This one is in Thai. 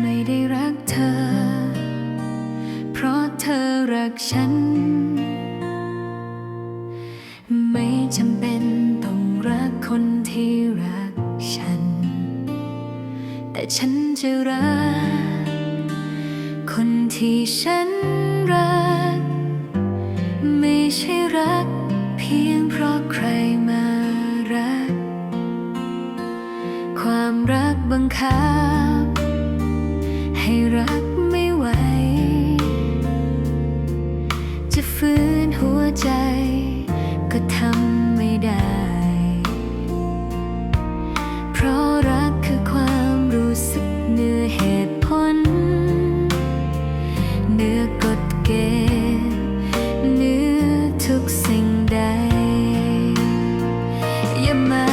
ไม่ได้รักเธอ เพราะเธอรักฉัน ไม่จำเป็นต้องรักคนที่รักฉัน แต่ฉันจะรัก ที่ฉันรัก ไม่ใช่รัก เพียงเพราะใครมารัก ความรักบังคับ ให้รักไม่ไหว จะฟื้นหัวใจ เห